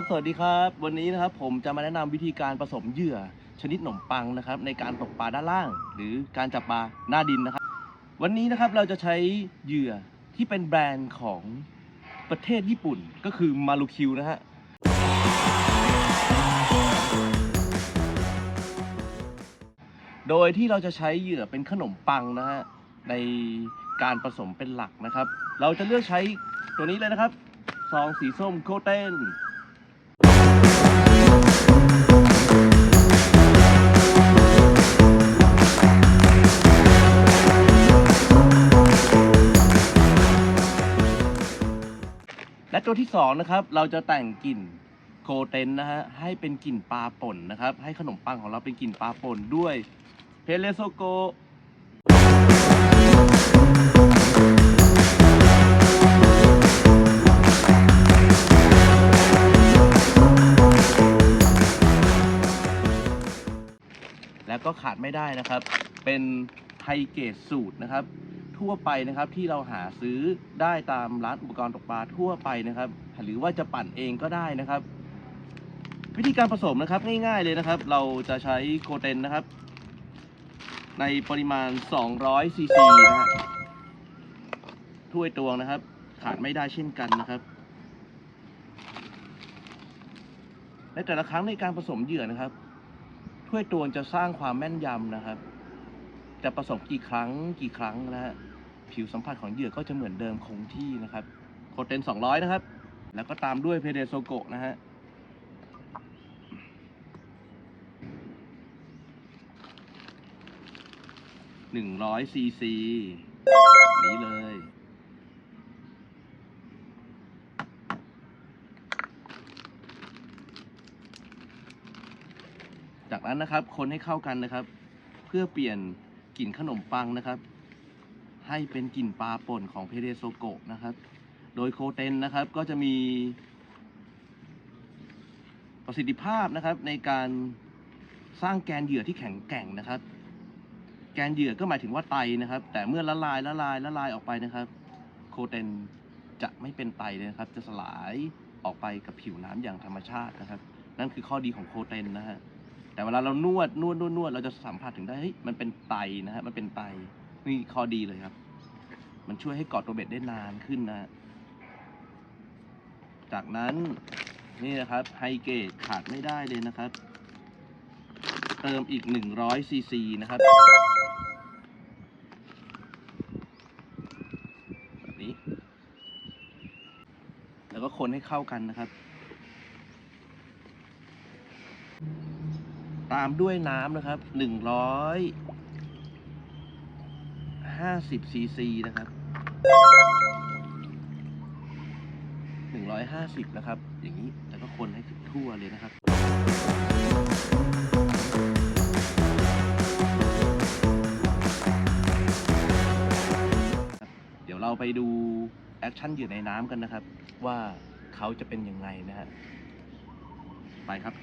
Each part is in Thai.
ับสวัสดีครับ วันนี้นะครับผมจะมาแนะนำวิธีการผสมเหยื่อชนิดขนมปังนะครับ ในการตกปลาด้านล่าง หรือการจับปลาหน้าดินนะครับ วันนี้นะครับเราจะใช้เหยื่อที่เป็นแบรนด์ของประเทศญี่ปุ่นก็คือมารูคิวนะฮะโดยที่เราจะใช้เหยื่อเป็นขนมปังนะฮะในการผสมเป็นหลักนะครับ เราจะเลือกใช้ตัวนี้เลยนะครับซองสีส้มโคเต้น และตัวที่สองนะครับ เราจะแต่งกลิ่นโคเตนนะฮะให้เป็นกลิ่นปลาป่นนะครับ ให้ขนมปังของเราเป็นกลิ่นปลาป่นด้วยเพเลโซโกแล้วก็ขาดไม่ได้นะครับ เป็นไฮเกรดสูตรนะครับ ทั่วไปนะครับ ที่เราหาซื้อได้ตามร้านอุปกรณ์ตกปลาทั่วไปนะครับ หรือว่าจะปั่นเองก็ได้นะครับ วิธีการผสมนะครับง่ายๆเลยนะครับ เราจะใช้โคเตนนะครับ ในปริมาณ 200ซีซีนะฮะถ้วยตวงนะครับ ขาดไม่ได้เช่นกันนะครับในแต่ละครั้งในการผสมเหยื่อนะครับ ถ้วยตวงจะสร้างความแม่นยำนะครับ จะผสมกี่ครั้งกี่ครั้งนะฮะ ผิวสัมผัสของเหยื่อก็จะเหมือนเดิมคงที่นะครับโคเตน200 นะครับ แล้วก็ตามด้วยเพเดโซโกะนะฮะหนึ่งร้อยซีซีนี้เลย จากนั้นนะครับ คนให้เข้ากันนะครับ เพื่อเปลี่ยนกลิ่นขนมปังนะครับ ให้เป็นกลิ่นปลาป่นของเพเดโซโกะนะครับ โดยโคเตนนะครับก็จะมีประสิทธิภาพนะครับในการสร้างแกนเหยื่อที่แข็งแกร่งนะครับ แกนเหยื่อก็หมายถึงว่าไตนะครับ แต่เมื่อละลายละลายละลายออกไปนะครับ โคเตนจะไม่เป็นไตเลยนะครับ จะสลายออกไปกับผิวน้ำอย่างธรรมชาตินะครับ นั่นคือข้อดีของโคเตนนะฮะแต่เวลาเรานวดนวดนวดนวดเราจะสัมผัสถึงได้เฮ้ยมันเป็นไตนะฮะมันเป็นไต นี่ข้อดีเลยครับ มันช่วยให้เกาะตัวเบ็ดได้นานขึ้นนะ จากนั้นนี่นะครับไฮเกตขาดไม่ได้เลยนะครับ เติมอีก100ซีซีนะครับแบบนี้ แล้วก็คนให้เข้ากันนะครับ ตามด้วยน้ำนะครับห นึ่งร้อยห้าสิบซีซีนะครับหนึ่งร้อยห้าสิบนะครับ อย่างนี้แล้วก็คนให้ถึงทั่วเลยนะครับเดี๋ยวเราไปดูแอคชั่นเหยื่ในน้ำกันนะครับ ว่าเขาจะเป็นยังไงนะฮะไปครับ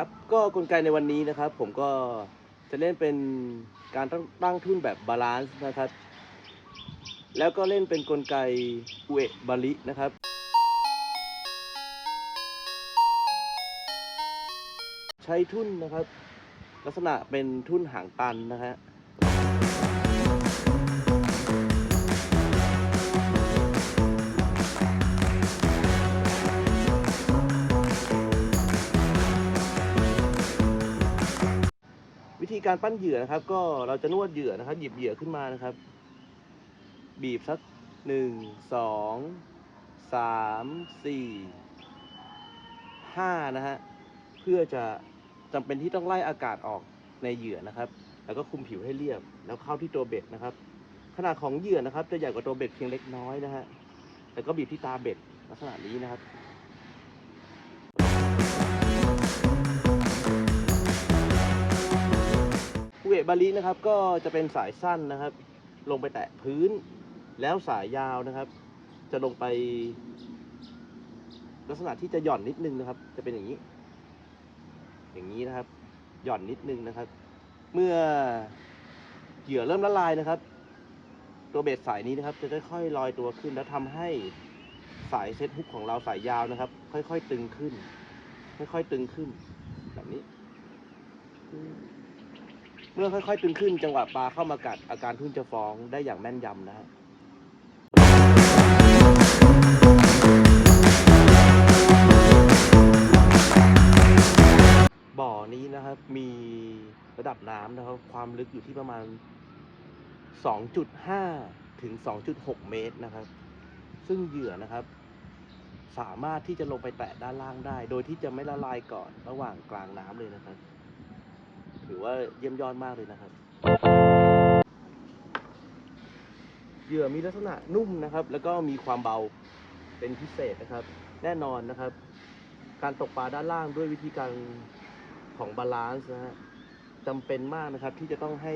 ครับก็กลไกในวันนี้นะครับ ผมก็จะเล่นเป็นการตั้งตั้งทุ่นแบบบาลานซ์นะครับ แล้วก็เล่นเป็นกลไกอุเอะบาลินะครับ ใช้ทุ่นนะครับ ลักษณะเป็นทุ่นหางตันนะฮะ ธีการปั้นเหยื่อนะครับ ก็เราจะนวดเหยื่อนะครับ หยิบเหยื่อขึ้นมานะครับ บีบสักหนึ่งสองสามสี่ห้านะฮะเพื่อจะจำเป็นที่ต้องไล่อากาศออกในเหยื่อนะครับ แล้วก็คุมผิวให้เรียบ แล้วเข้าที่ตัวเบ็ดนะครับ ขนาดของเหยื่อนะครับ จะใหญ่กว่าตัวเบ็ดเพียงเล็กน้อยนะฮะแล้วก็บีบที่ตาเบ็ดลักษณะนี้นะครับ เอะบาลินะครับ ก็จะเป็นสายสั้นนะครับ ลงไปแตะพื้น แล้วสายยาวนะครับ จะลงไป ลักษณะที่จะหย่อนนิดนึงนะครับ จะเป็นอย่างนี้ อย่างนี้นะครับ หย่อนนิดนึงนะครับ เมื่อเหยื่อเริ่มละลายนะครับ ตัวเบ็ดสายนี้นะครับ จะค่อยๆลอยตัวขึ้น แล้วทำให้สายเซตฮุกของเราสายยาวนะครับ ค่อยๆตึงขึ้น ค่อยๆตึงขึ้น แบบนี้ เมื่อค่อยๆตึงขึ้นจังหวะปลาเข้ามากัดอาการทุ่นจะฟ้องได้อย่างแม่นยำนะฮะบ่อนี้นะครับมีระดับน้ำนะครับ ความลึกอยู่ที่ประมาณ 2.5 ถึง 2.6 เมตรนะครับ ซึ่งเหยื่อนะครับ สามารถที่จะลงไปแตะด้านล่างได้ โดยที่จะไม่ละลายก่อนระหว่างกลางน้ำเลยนะครับ ถือว่าเยี่ยมยอดมากเลยนะครับ เหยื่อมีลักษณะนุ่มนะครับ แล้วก็มีความเบาเป็นพิเศษนะครับ แน่นอนนะครับ การตกปลาด้านล่างด้วยวิธีการของบาลานซ์นะฮะจำเป็นมากนะครับที่จะต้องให้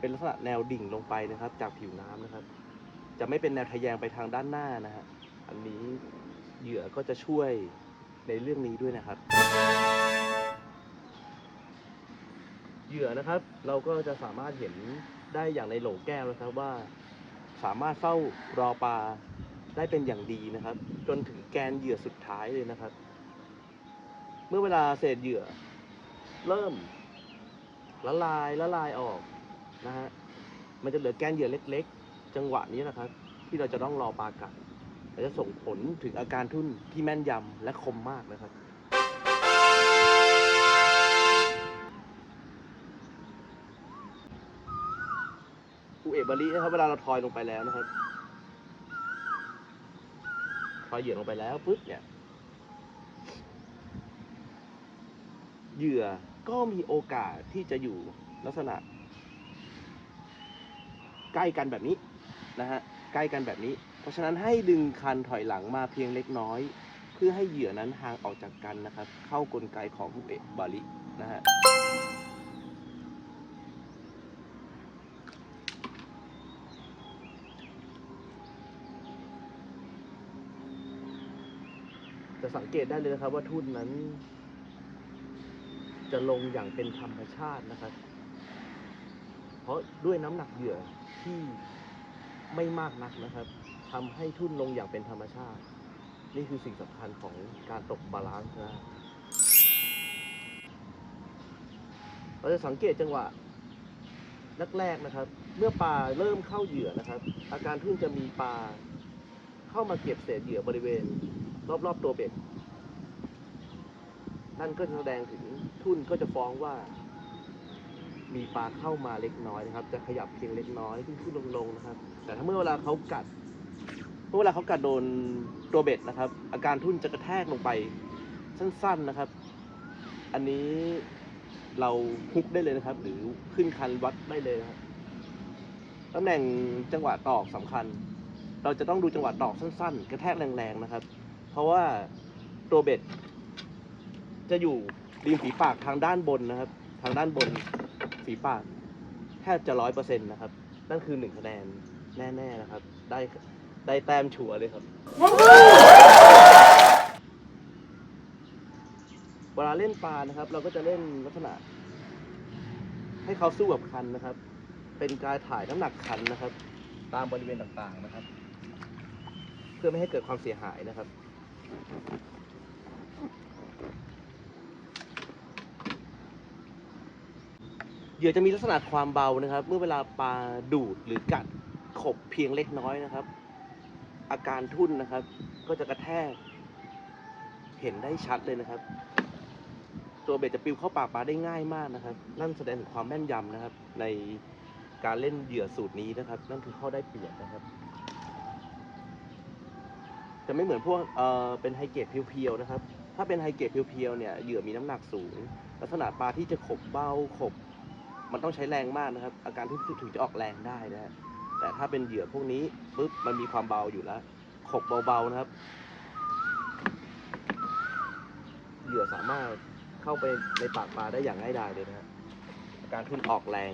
เป็นลักษณะแนวดิ่งลงไปนะครับ จากผิวน้ำนะครับ จะไม่เป็นแนวทะแยงไปทางด้านหน้านะฮะอันนี้เหยื่อก็จะช่วยในเรื่องนี้ด้วยนะครับ เหยื่อนะครับเราก็จะสามารถเห็นได้อย่างในโหลแก้วนะครับว่า สามารถเฝ้ารอปลาได้เป็นอย่างดีนะครับ จนถึงแกนเหยื่อสุดท้ายเลยนะครับ เมื่อเวลาเศษเหยื่อ เริ่มละลายละลายออกนะฮะมันจะเหลือแกนเหยื่อเล็ก ๆ จังหวะนี้นะครับ ที่เราจะต้องรอปลากัดและจะส่งผลถึงอาการทุ่นที่แม่นยำและคมมากนะครับ บารินะครับ เวลาเราทอยลงไปแล้วนะครับ ทอยเหยื่อลงไปแล้วปุ๊บเนี่ย เหยื่อก็มีโอกาสที่จะอยู่ลักษณะ ใกล้กันแบบนี้นะฮะ ใกล้กันแบบนี้ เพราะฉะนั้นให้ดึงคันถอยหลังมาเพียงเล็กน้อย เพื่อให้เหยื่อนั้นห่างออกจากกันนะครับ เข้ากลไกของเอะบารินะฮะ จะสังเกตได้เลยนะครับ ว่าทุ่นนั้น จะลงอย่างเป็นธรรมชาตินะครับ เพราะด้วยน้ำหนักเหยื่อที่ไม่มากนักนะครับทำให้ทุ่นลงอย่างเป็นธรรมชาติ นี่คือสิ่งสำคัญของการตกบาลานซ์นะเราจะสังเกตจังหวะแรกๆนะครับ เมื่อปลาเริ่มเข้าเหยื่อนะครับ อาการทุ่นจะมีปลาเข้ามาเก็บเศษเหยื่อบริเวณ รอบๆตัวเบ็ดนั่นก็จะแสดงถึงทุ่นก็จะฟ้องว่า มีปลาเข้ามาเล็กน้อยนะครับ จะขยับเพียงเล็กน้อยขึ้นขึ้นลงลงนะครับ แต่ถ้าเมื่อเวลาเขากัดเมื่อเวลาเขากัดโดนตัวเบ็ดนะครับ อาการทุ่นจะกระแทกลงไปสั้นๆนะครับ อันนี้เราฮุกได้เลยนะครับ หรือขึ้นคันวัดได้เลยครับตำแหน่งจังหวะตอกสำคัญ เราจะต้องดูจังหวะตอกสั้น ๆ กระแทกแรงๆนะครับ ราะว่าตัวเบ็ด จะอยู่ริมฝีปากทางด้านบนนะครับ ทางด้านบนฝีปากแทบจะร้อยเปอร์เซ็นต์นะครับ นั่นคือหนึ่งคะแนนแน่ๆนะครับ ได้ได้แต้มชัวร์เลยครับ เวลาเล่นปลานะครับ เราก็จะเล่นลักษณะ ให้เขาสู้กับคันนะครับ เป็นการถ่ายน้ำหนักคันนะครับ ตามบริเวณต่างๆนะครับ เพื่อไม่ให้เกิดความเสียหายนะครับ เหยื่อจะมีลักษณะความเบานะครับ เมื่อเวลาปลาดูดหรือกัดขบเพียงเล็กน้อยนะครับ อาการทุ่นนะครับ ก็จะกระแทก เห็นได้ชัดเลยนะครับ ตัวเบ็ดจะปลิวเข้าปากปลาได้ง่ายมากนะครับ นั่นแสดงถึงความแม่นยำนะครับ ในการเล่นเหยื่อสูตรนี้นะครับ นั่นคือข้อได้เปรียบนะครับ จะไม่เหมือนพวกเอ่อเป็นไฮเกรดเพียวๆนะครับ ถ้าเป็นไฮเกรดเพียวๆเนี่ยเหยื่อมีน้ำหนักสูง ลักษณะปลาที่จะขบเบ้าขบ มันต้องใช้แรงมากนะครับ อาการที่ถึงจะออกแรงได้นะฮะแต่ถ้าเป็นเหยื่อพวกนี้ปุ๊บมันมีความเบาอยู่แล้วขบเบาๆนะครับ เหยื่อสามารถเข้าไปในปากปลาได้อย่างง่ายดายเลยนะฮะการขึ้นออกแรง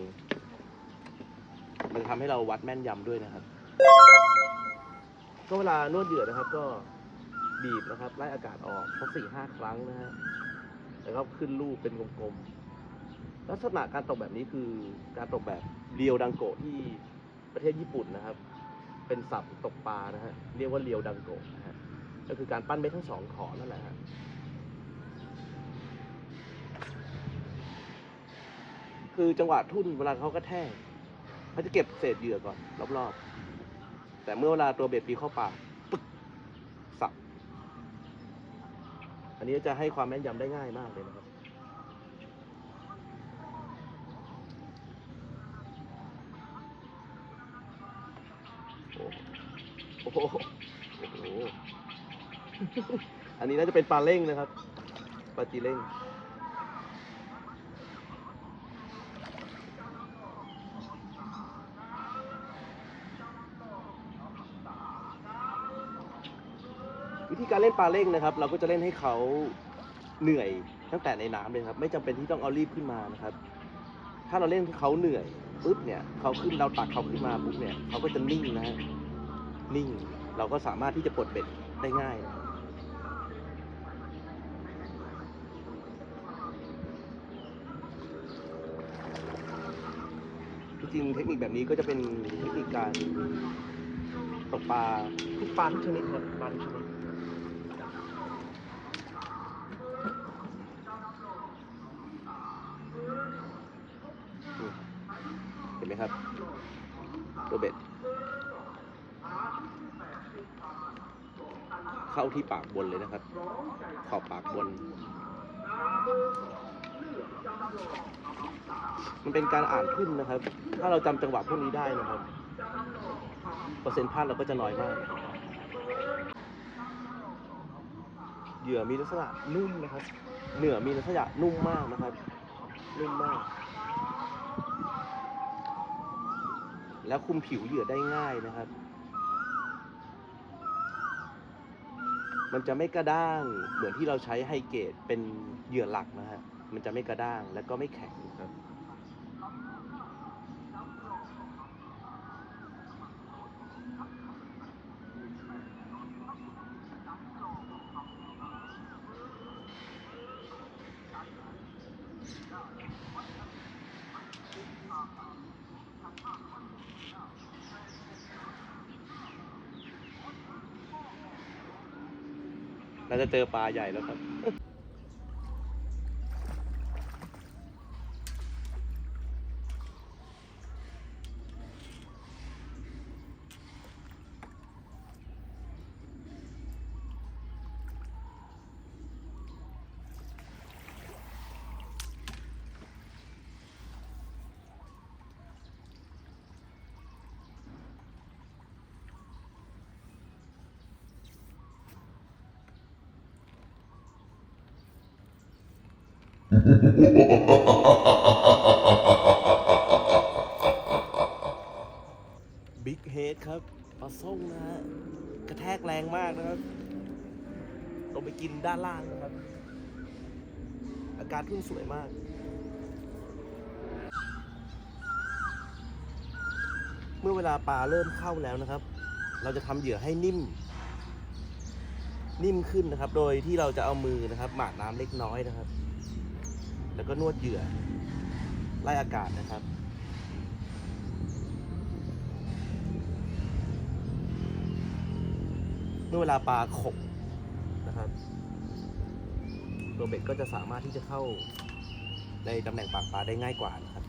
มันทำให้เราวัดแม่นยำด้วยนะครับ ก็เวลานวดเหยื่อนะครับ ก็บีบนะครับไล่อากาศออกสักสี่ห้าครั้งนะฮะแล้วก็ขึ้นลูกเป็นกลมๆลักษณะการตกแบบนี้คือการตกแบบเรียวดังโกะที่ประเทศญี่ปุ่นนะครับ เป็นศัพท์ตกปลานะฮะเรียกว่าเรียวดังโกะนะฮะก็คือการปั้นเม็ดทั้งสองขอนั่นแหละฮะคือจังหวะทุ่นเวลาเขากระแทกเขาจะเก็บเศษเหยื่อก่อนรอบๆ แต่เมื่อเวลาตัวเบ็ดปีเข้าปากปึ๊กสับ อันนี้จะให้ความแม่นยำได้ง่ายมากเลยนะครับโอ้โหอันนี้น่าจะเป็นปลาเล่งนะครับ ปลาจีเล่ง การเล่นปลาเล่งนะครับ เราก็จะเล่นให้เขาเหนื่อยตั้งแต่ในน้ำเลยครับ ไม่จำเป็นที่ต้องเอารีบขึ้นมานะครับ ถ้าเราเล่นให้เขาเหนื่อยปุ๊บเนี่ยเขาขึ้นเราตักเขาขึ้นมาปุ๊บเนี่ยเขาก็จะนิ่งนะฮะนิ่ง เราก็สามารถที่จะปลดเบ็ดได้ง่ายนะจริงเทคนิคแบบนี้ก็จะเป็นเทคนิคการตกปลาทุกปลาทุกชนิดครับปลาทุกชนิด นี่เห็นไหมครับ ตัวเบ็ด เข้าที่ปากบนเลยนะครับ ขอบปากบน มันเป็นการอ่านขึ้นนะครับ ถ้าเราจำจังหวะพวกนี้ได้นะครับ เปอร์เซ็นต์พลาดเราก็จะน้อยมากเหยื่อมีลักษณะนุ่มนะครับ เหนือมีลักษณะนุ่มมากนะครับ นุ่มมาก แล้วคุมผิวเหยื่อได้ง่ายนะครับ มันจะไม่กระด้างเหมือนที่เราใช้ไฮเกตเป็นเหยื่อหลักนะฮะ มันจะไม่กระด้างและก็ไม่แข็งครับ เราจะเจอปลาใหญ่แล้วครับ บิ๊กเฮดครับปลาส้มนะฮะกระแทกแรงมากนะครับลงไปกินด้านล่างนะครับ อาการขึ้นสวยมากเมื่อเวลาปลาเริ่มเข้าแล้วนะครับ เราจะทำเหยื่อให้นิ่ม นิ่มขึ้นนะครับ โดยที่เราจะเอามือนะครับ หมาดน้ำเล็กน้อยนะครับ แล้วก็นวดเหยื่อไล่อากาศนะครับ เมื่อเวลาปลาขบนะครับตัวเบ็ดก็จะสามารถที่จะเข้าในตำแหน่งปากปลาได้ง่ายกว่านะครับ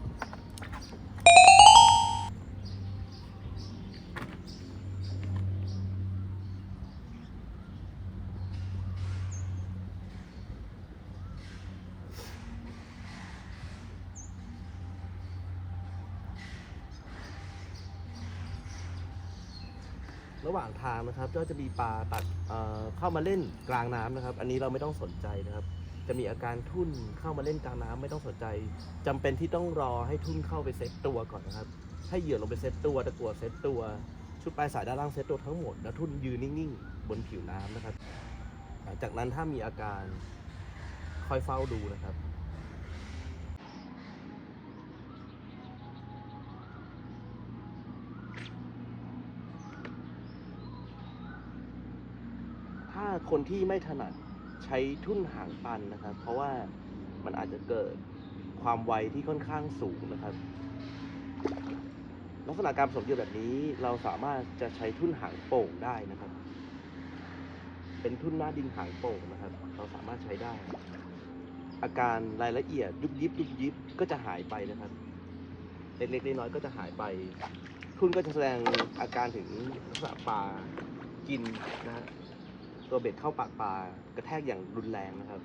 ระหว่างทางนะครับ ก็จะมีปลาตัดเอ่อเข้ามาเล่นกลางน้ำนะครับ อันนี้เราไม่ต้องสนใจนะครับ จะมีอาการทุ่นเข้ามาเล่นกลางน้ำไม่ต้องสนใจจำเป็นที่ต้องรอให้ทุ่นเข้าไปเซตตัวก่อนนะครับ ให้เหยื่อลงไปเซตตัวตะกัวเซตตัว ชุดปลายสายด้านล่างเซตตัวทั้งหมด แล้วทุ่นยืนนิ่งๆ บนผิวน้ำนะครับ หลังจากนั้นถ้ามีอาการค่อยเฝ้าดูนะครับ ถ้า คนที่ไม่ถนัดใช้ทุ่นหางปันนะครับ เพราะว่ามันอาจจะเกิดความไวที่ค่อนข้างสูงนะครับ ลักษณะการผสมเหยื่อแบบนี้เราสามารถจะใช้ทุ่นหางโป่งได้นะครับ เป็นทุ่นหน้าดินหางโป่งนะครับ เราสามารถใช้ได้ อาการรายละเอียดยุบยิบยุบยิบก็จะหายไปนะครับ เล็กๆน้อยๆก็จะหายไป ทุ่นก็จะแสดงอาการถึงลักษณะปลากินนะฮะ ตัวเบ็ดเข้าปากปลากระแทกอย่างรุนแรงนะครับ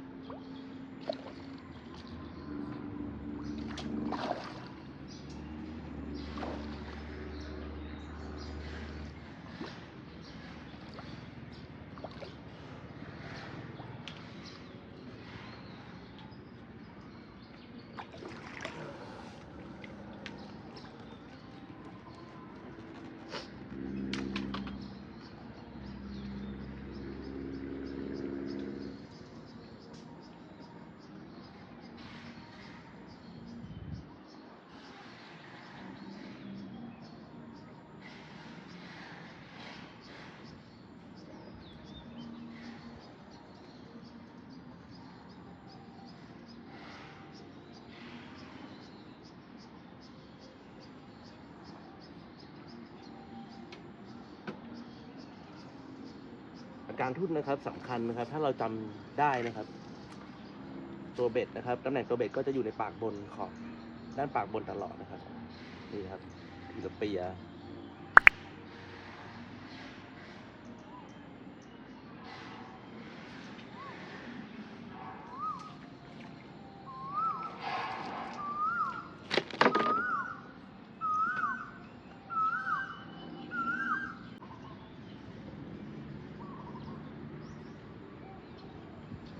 อา การทุ่นนะครับสำคัญนะครับ ถ้าเราจำได้นะครับ ตัวเบ็ดนะครับตำแหน่งตัวเบ็ดก็จะอยู่ในปากบนของด้านปากบนตลอดนะครับ นี่ครับทีละเปีย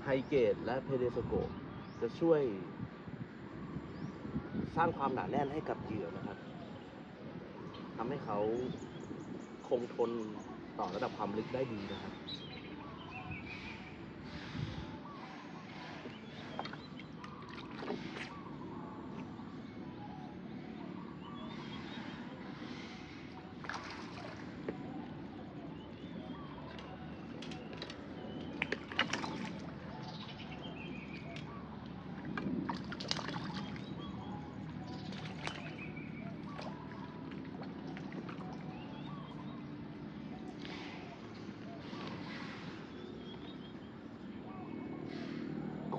ไฮ เกตและเพเดสโกจะช่วยสร้างความหนาแน่นให้กับเหยื่อนะครับทำให้เขาคงทนต่อระดับความลึกได้ดีนะครับ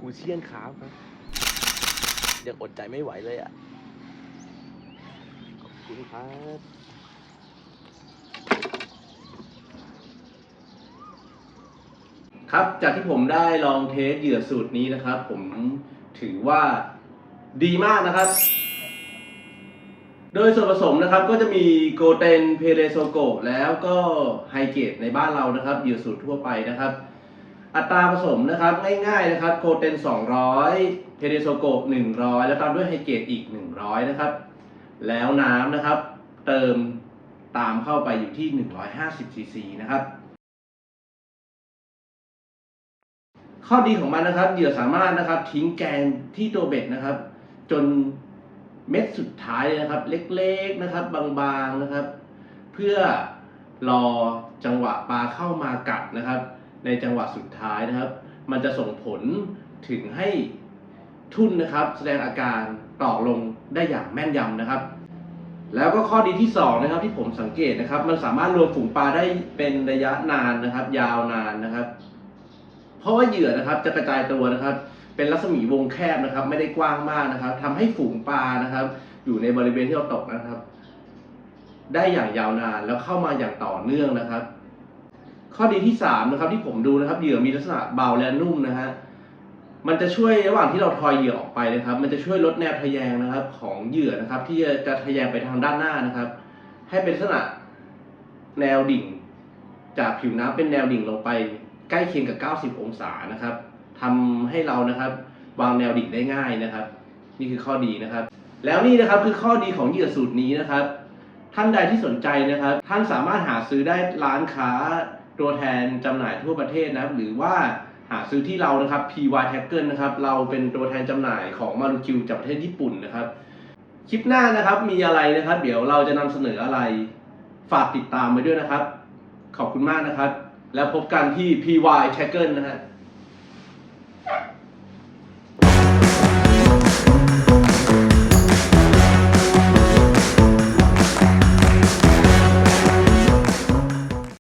ครูเชียนครับครับยังอดใจไม่ไหวเลยอะ ขอบคุณครับครับ จากที่ผมได้ลองเทสเหยื่อสูตรนี้นะครับ ผมถือว่าดีมากนะครับ โดยส่วนผสมนะครับก็จะมีโกเตน เพเรโซโกแล้วก็ไฮเกตในบ้านเรานะครับ เหยื่อสูตรทั่วไปนะครับ อัตราผสมนะครับง่ายๆนะครับโกเตน200เพเรโซโก 100 แล้วตามด้วยไฮเกตอีก 100 นะครับ แล้วน้ำนะครับ เติมตามเข้าไปอยู่ที่ 150 ซีซีนะครับ ข้อดีของมันนะครับเหยื่อสามารถนะครับทิ้งแกนที่ตัวเบ็ดนะครับ จนเม็ดสุดท้ายเลยนะครับ เล็กๆนะครับบางๆนะครับ เพื่อรอจังหวะปลาเข้ามากัดนะครับ ในจังหวะสุดท้ายนะครับ มันจะส่งผลถึงให้ทุ่นนะครับ แสดงอาการต่อลงได้อย่างแม่นยำนะครับ แล้วก็ข้อดีที่สองนะครับที่ผมสังเกตนะครับ มันสามารถรวมฝูงปลาได้เป็นระยะนานนะครับ ยาวนานนะครับ เพราะว่าเหยื่อนะครับจะกระจายตัวนะครับ เป็นรัศมีวงแคบนะครับ ไม่ได้กว้างมากนะครับทำให้ฝูงปลานะครับ อยู่ในบริเวณที่เราตกนะครับ ได้อย่างยาวนานแล้วเข้ามาอย่างต่อเนื่องนะครับ ข้อดีที่สามนะครับที่ผมดูนะครับเหยื่อมีลักษณะเบาและนุ่มนะฮะมันจะช่วยระหว่างที่เราทอยเหยื่อออกไปนะครับ มันจะช่วยลดแนวทะแยงนะครับ ของเหยื่อนะครับ ที่จะทะแยงไปทางด้านหน้านะครับ ให้เป็นลักษณะแนวดิ่ง จากผิวน้ำเป็นแนวดิ่งลงไปใกล้เคียงกับ 90 องศานะครับทำให้เรานะครับ วางแนวดิ่งได้ง่ายนะครับ นี่คือข้อดีนะครับ แล้วนี่นะครับคือข้อดีของเหยื่อสูตรนี้นะครับ ท่านใดที่สนใจนะครับ ท่านสามารถหาซื้อได้ร้านค้า ตัวแทนจำหน่ายทั่วประเทศนะครับหรือว่าหาซื้อที่เรานะครับ PY Tackle นะครับเราเป็นตัวแทนจำหน่ายของมารุคิวจากประเทศญี่ปุ่นนะครับ คลิปหน้านะครับมีอะไรนะครับ เดี๋ยวเราจะนำเสนออะไรฝากติดตามไว้ด้วยนะครับ ขอบคุณมากนะครับ แล้วพบกันที่ PY Tackle นะฮะ